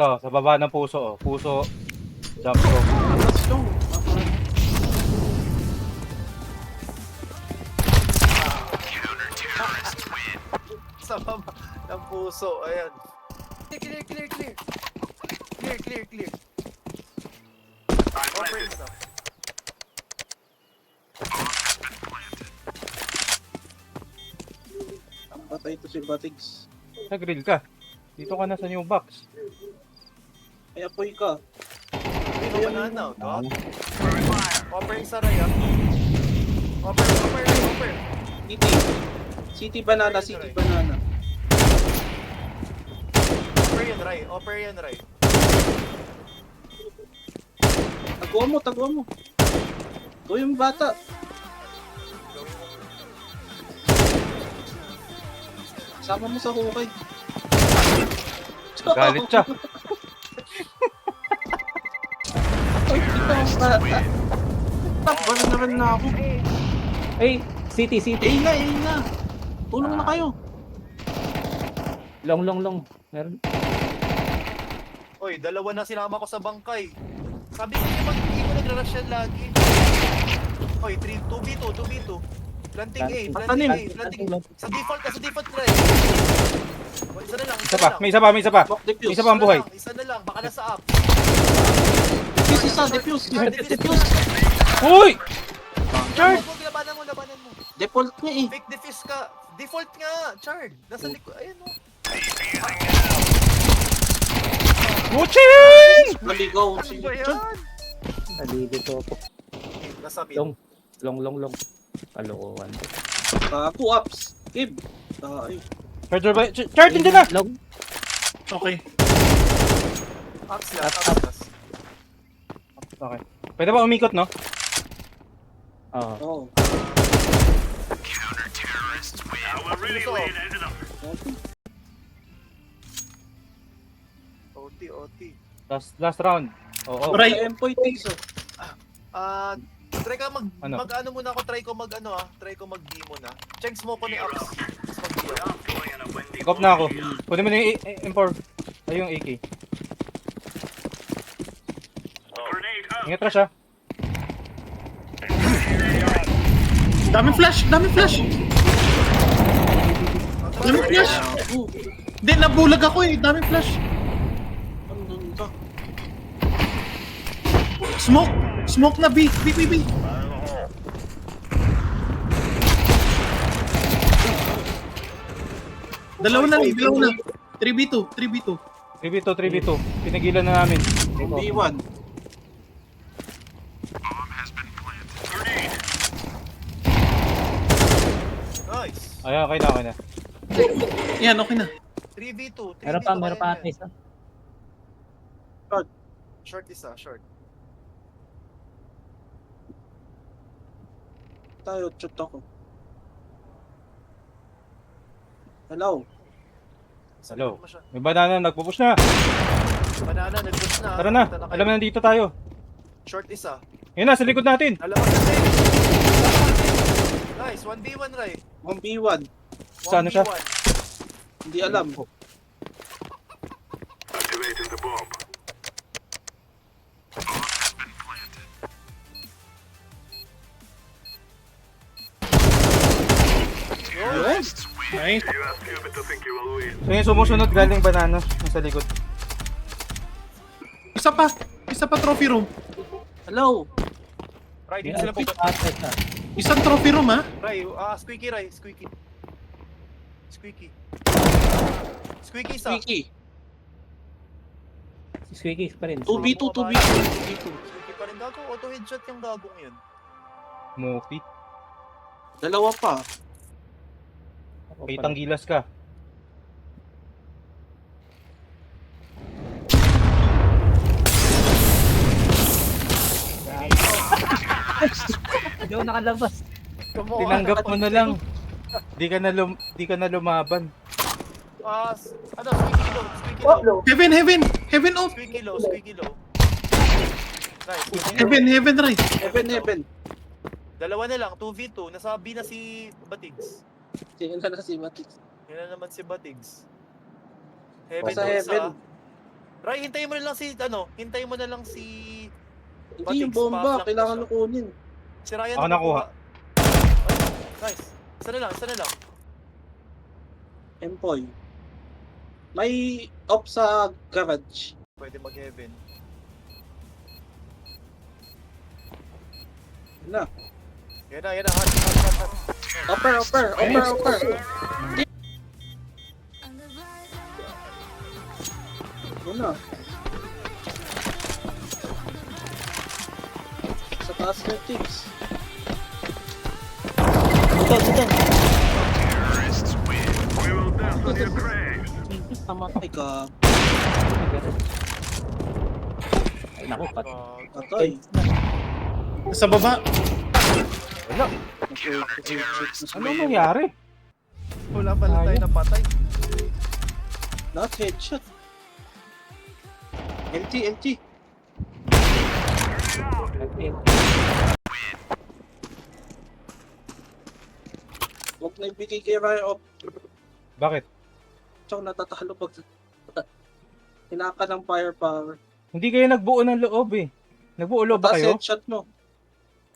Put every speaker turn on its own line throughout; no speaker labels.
Ito, sa baba ng puso, oh. Puso, jump rope.
Let's go.
Sa baba ng puso. Ayan. Clear, clear, clear. Clear, clear, clear. Open isa.
Ang patay to si Batigs.
Nag-grill ka. Dito ka na sa new box.
Ay, apoy ka.
Hindi ko banana. Dog. Open isa rin ah. Open, open, open.
City. City banana, city banana.
Open yan, Ray. Open yan, Ray.
Taguan mo, taguan mo. Ikaw yung bata. Sama mo sa hukay.
Galit siya.
Takbo na naman na ako.
Ay, city, city.
Eh na, eh na. Tulong na kayo.
Long, long, long. Meron.
Oy, dalawa na sinama ko sa bangkay. Sabi ko niya, hindi mo nagra-rush yan lagi. Oy, 3, 2v2, 2v2. Planting A, planting. A, planting Sa default ka, sa default ka rin. Oy, isa na lang, isa
Isa
na
pa,
lang.
may isa pa, may isa pa.
Mock defuse.
Isa pa ang buhay.
Isa na lang, Isa na lang, baka nasa up.
Defuse isa, defuse.
Ah,
Defuse.
Uy!
Chard! Labanan mo, labanan mo.
Default niya eh.
Fake defuse ka. Default nga, Chard. Nasa likod, ayun oh. o.
Muching!
Naligaw
Ano
si
ba yan?
Nalilito ako.
Nasa mid.
Long, long, long, long. Kalokohan.
Kaku ups. Kib. Ay.
Charger ba? Ch- Chard, hindi na!
Long.
Okay.
Ups lang, ups lang.
Okay. Pwede ba umikot, no?
Oo.
Oh.
Ko. OT, OT.
Last, last round. Oo. Oh,
Right. Empoy Tiso.
Ah, try ka mag
Ano?
mag ano muna ako, try ko mag ano ah, try ko mag B muna. Check smoke ko ni ups. Tapos mag B ako.
Pick up na ako. Pwede mo na yung A- A- M4. Ay, yung AK. Ingat rush, ah.
Daming flash! Daming flash! Daming flash! Hindi, nabulag ako eh. Daming flash. Smoke! Smoke na B! B, B, B! Dalawa na, eh, dalawa na. 3v2, 3v2.
3v2, 3v2. Pinagilan na namin.
B1.
Ayan, okay na, okay na.
Yan, okay na.
3v2, 3v2.
Meron pa, meron pa ata
yan.
isa.
Short isa, short.
Tayo, shoot ako. Hello.
Hello.
Mo siya.
May banana, nagpupush na.
Banana, nag-push na.
Tara na.
Kayo.
Alam na nandito tayo.
Short isa.
Yun na, sa likod natin.
Alam mo. Nice, 1v1 Ray.
1B1.
Saan na siya?
1v1.
Hindi alam.
Nice!
So yung sumusunod galing banana, nasa likod.
Isa pa! Isa pa trophy room.
Hello.
Ray, dito
May
sila pupunta.
Isang trophy room ha?
Ray, ah, squeaky Ray, squeaky. Squeaky. Squeaky isa.
Squeaky.
Si Squeaky pa rin.
2B2, 2B2. 2B2.
Squeaky pa rin gago. Auto headshot yung gagong yun.
Muki.
Dalawa pa.
Kitang gilas ka.
Hindi ako nakalabas.
Come on.
Tinanggap mo na lang. Di ka na lum di ka na lumaban.
Ah, s- ano, squeaky low, squeaky low.
Heaven, heaven! Heaven off!
Squeaky low, squeaky low. Nice.
Heaven, heaven right!
Heaven, heaven.
Dalawa na lang, 2v2. Nasabi na si Batigs.
Sino na na si Matix?
Yan na naman si Batigs. Heaven
Basta
daw isa.
heaven.
Ray, hintayin mo na lang si, ano, hintayin mo na lang si...
Hindi yung bomba, kailangan mo kunin.
Si Ryan
Ako nakuha.
Nice. Isa na lang, isa na lang.
Empoy. May off sa garage.
Pwede mag-heaven.
Na.
Yan na, yan na. Hot, hot, hot, hot.
Upper, upper, upper, upper. Ano na? Taas ng tips.
Dito, dito.
Tamatay ka.
Ay, naku, pat.
Ah,
Atay.
Sa baba.
Wala. Ano nangyari?
wala pala tayo napatay.
Not headshot. Empty, empty. Huwag na ibigay kay off.
Bakit?
Tsaka natatalo pag hinaka ng firepower.
Hindi kayo nagbuo ng loob eh. Nagbuo loob ba
Tapos
kayo?
headshot mo.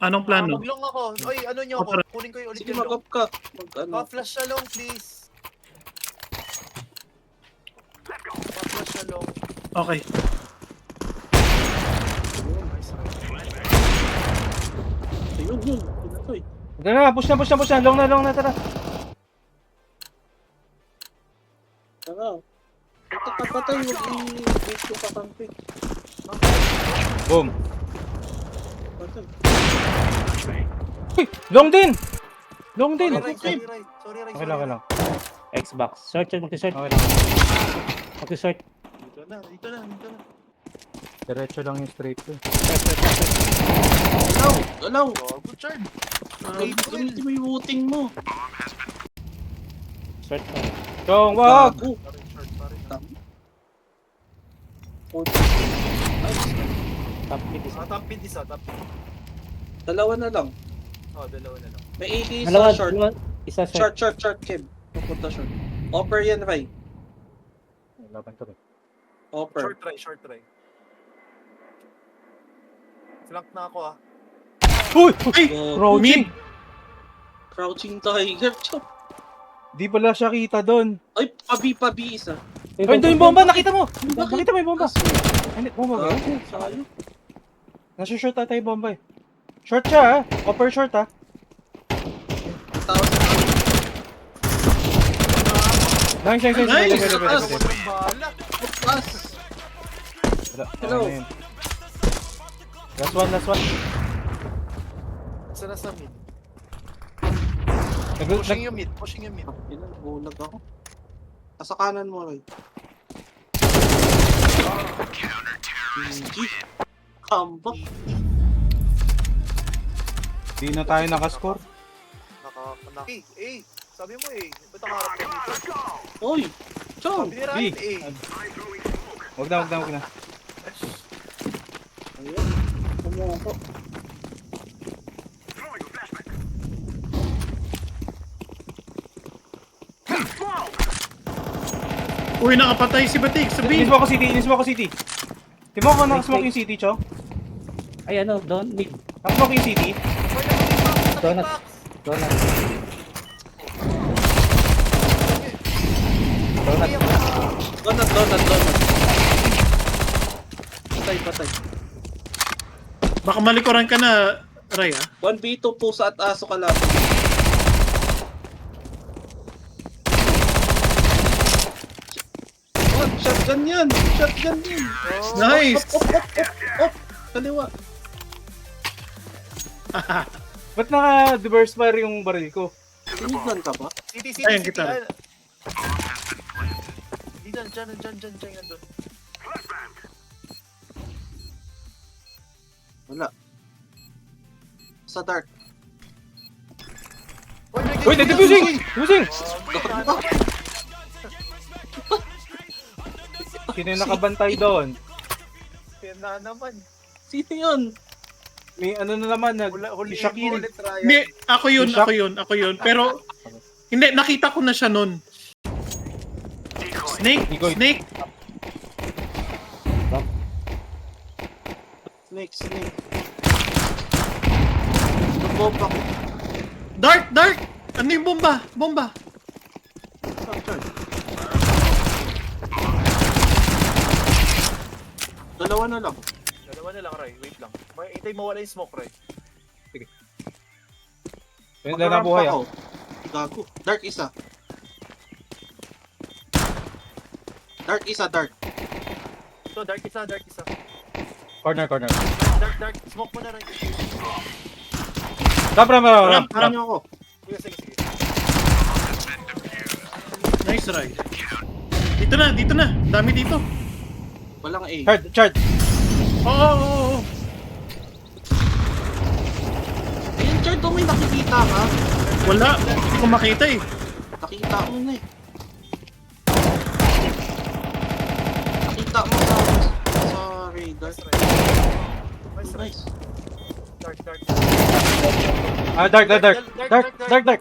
Anong
Ah,
plano?
maglong ako. Oy, ano nyo ako? Kunin ko yung ulit
Sige,
yung long.
mag-up ka. Mag ano.
Pa-flash na long, please. Pa-flash na long.
Okay.
Nice.
Yun. Yun na to eh.
Tara na, push na, push na, push na. Long na, long na, tara.
Tara. Ito kapatay, huwag i-wait yung kakampi.
Boom.
Patay.
Uy, long din! Long din!
Sorry, Ray. Sorry, Ray. Sorry, Ray.
Okay lang, okay lang.
Xbox. Short, short, mag-short.
Okay lang.
Mag-short.
Dito na, dito na, dito na.
Diretso lang yung straight ko.
Alaw! Alaw!
Gago, Chard.
Ah, Gamitin mo yung mo.
Short.
Chong, wag!
Gago. Tama.
Top mid is.
Ah, top mid isa, top mid.
Dalawa na lang.
Oh, dalawa na lang.
May AK sa
Dalawa,
short.
dalawa. Isa short.
Short, short, short, Kim. Pupunta short. Offer yan, Ray.
Laban to rin.
Offer.
Short try, short try. Flank na ako ah.
Uy!
Ay!
Crouching!
Crouching tiger. Chop.
Di pala siya kita doon.
Ay, pabi, pabi isa.
Ay, ito yung bomba! Nakita mo!
Bakit?
Nakita mo yung bomba! Hindi, bomba ba?
gago, sayang.
Nasa short ata yung bomba eh. Short siya ha? Upper short ha?
Thousand.
Nice, nice, nice.
Nice!
Ah,
bala.
Pass.
Wala,
Hello.
ano yun. Last one, last one.
Isa na sa mid.
Nag,
Pushing
nag,
yung mid, pushing yung mid.
Ilan, bulag ako. Nasa kanan mo, Ray. GG. Kamba.
di na tayo nakascore.
Naka, naka. Eh, eh. Sabi mo eh. Ba't ang harap ka dito?
Oy! Chong!
Sabi ni Ryan eh.
Wag na, wag na, wag na.
Ayun. Kumuko.
Uy, nakapatay si Batik.
Inis
Sabihin.
mo ako city, inis mo ako city. Timo ko nakasmoke yung city, Cho.
Ay, ano, doon, mid.
Nakasmoke yung city.
Donut. Donut. Donut.
Donut, donut, donut. Patay, patay.
Baka malikuran ka na, Ray, ah.
1v2 pusa at aso ka lang. Oh, shotgun yan! Shotgun yan!
Nice!
Op, op, op, op! Kaliwa.
Ba't naka-diverse fire yung baril ko?
Tinignan ka ba?
City, city,
Ayun,
city.
kita.
ah. Di dyan, dyan, dyan, dyan, dyan, dyan, dyan.
Wala. Sa dark.
Uy, may
Uy, defusing! Defusing!
Gago, na
Sino yung nakabantay doon?
Yan na naman.
Sino yun?
May ano na naman, nag...
Hula,
si
huli
Shaquille.
ulit, Ryan.
Hindi, ako yun,
Shock.
ako yun, ako yun. Pero, hindi, nakita ko na siya nun. Snake?
Decoy.
Snake?
Snake, snake. Nabomba ko.
Dark, dark! Ano yung bomba? Bomba!
Saan, saan? Dalawa na lang.
Dalawa na lang, Ray. Wait lang. May itay mawala yung smoke, Ray.
Wala na buhay ah.
ako. Gago. Dark isa. Dark isa, dark.
Ito, dark isa, dark isa.
Corner, corner.
Dark, dark. Smoke mo na, Ray.
Ramp, ramp, ramp, ramp.
Parang
ramp.
niyo ako.
Sige, sige, sige.
Nice try. Dito na, dito na. Dami dito.
Walang A.
Chart, chart.
Oo, oo, oo, oo.
Ayun, Chard, oh, may nakikita ka.
Wala. Hindi ko makita eh.
Nakita mo na eh. Nakita mo sa, sa radar.
Nice. Nice. Dark, dark.
Ah, dark, dark, dark. Dark, dark, dark.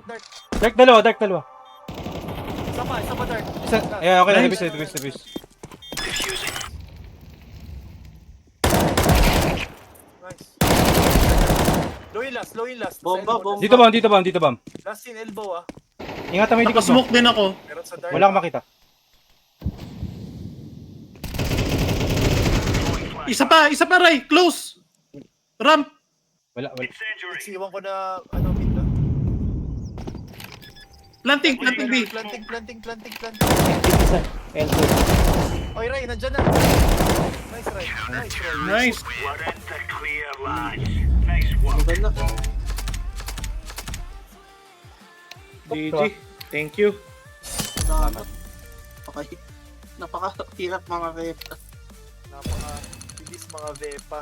Dark dalawa, dark dalawa.
Isa pa, isa pa, dark.
Isa, yeah, okay na,
Nice.
libis, libis, libis.
Nice. Low last, low last.
Bomba, bomba.
Dito bam, dito bam, dito bam.
Last in elbow, ah.
Yung likod mo.
Nakasmoke din ako.
Meron sa dark.
Wala kang makita.
Isa pa, isa pa, Ray. Close. Ramp.
Wala, wala.
Iwan ko na, ano, mid na.
Planting, planting B.
Planting, planting, planting, planting.
Isa. L2.
Oy, Ray, nandyan na. Nice, Ray. Nice, Ray.
Nice.
Maganda.
GG. Thank you.
Salamat. Okay. Napakahirap mga rep.
Napaka, bilis mga Vepa.